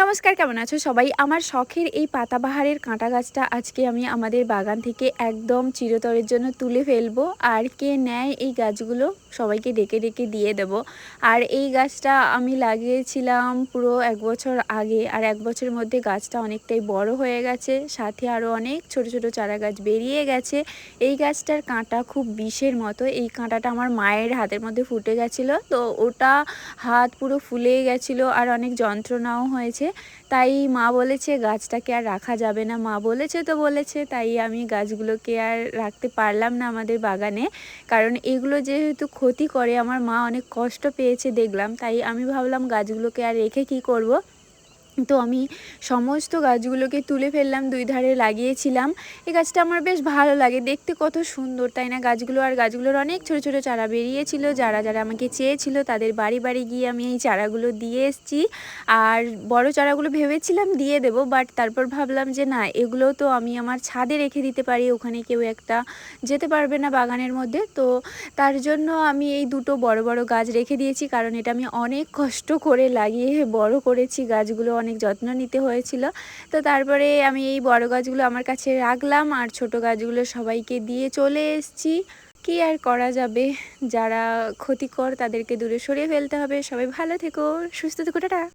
নমস্কার, কেমন আছো সবাই? আমার শখের এই পাতাবাহারের কাঁটা গাছটা আজকে আমি আমাদের বাগান থেকে একদম চিরতরের জন্য তুলে ফেলব। আর কে নেয় এই গাছগুলো সবাইকে ডেকে ডেকে দিয়ে দেব। আর এই গাছটা আমি লাগিয়েছিলাম পুরো এক বছর আগে। আর এক বছরের মধ্যে গাছটা অনেকটাই বড় হয়ে গেছে, সাথে আরও অনেক ছোট ছোট চারা গাছ বেরিয়ে গেছে। এই গাছটার কাঁটা খুব বিষের মতো। এই কাঁটাটা আমার মায়ের হাতের মধ্যে ফুটে গেছিল। তো ওটা হাত পুরো ফুলে গেছিল আর অনেক যন্ত্রণাও হয়েছে। তাই মা বলেছে, গাছটাকে আর রাখা যাবে না। মা বলেছে তো বলেছে, তাই আমি গাছগুলোকে আর রাখতে পারলাম না আমাদের বাগানে। কারণ এগুলো যেহেতু ক্ষতি করে, আমার মা অনেক কষ্ট পেয়েছে দেখলাম, তাই আমি ভাবলাম গাছগুলোকে আর রেখে কি করব? তো আমি সমস্ত গাছগুলোকে তুলে ফেললাম, দুই ধারে লাগিয়েছিলাম। এই গাছটা আমার বেশ ভালো লাগে, দেখতে কত সুন্দর, তাই না? গাছগুলো আর গাছগুলোর অনেক ছোট ছোট চারা বেরিয়েছিল, যারা যারা আমাকে চেয়েছিল তাদের বাড়ি বাড়ি গিয়ে আমি এই চারাগুলো দিয়ে এসেছি। আর বড় চারাগুলো ভেবেছিলাম দিয়ে দেব, বাট তারপর ভাবলাম যে না এগুলো তো আমি আমার ছাদে রেখে দিতে পারি, ওখানে কেউ একটা যেতে পারবে না বাগানের মধ্যে। তো তার জন্য আমি এই দুটো বড় বড় গাছ রেখে দিয়েছি, কারণ এটা আমি অনেক কষ্ট করে লাগিয়ে বড় করেছি গাছগুলো, অনেক যত্ন নিতে হয়েছিল। তো তারপরে আমি এই বড় গাছগুলো আমার কাছে রাখলাম আর ছোট গাছগুলো সবাইকে দিয়ে চলে এসছি। কি আর করা যাবে? যারা ক্ষতিকর তাদেরকে দূরে সরিয়ে ফেলতে হবে। সবাই ভালো থেকো, সুস্থ থেকো, টাটা।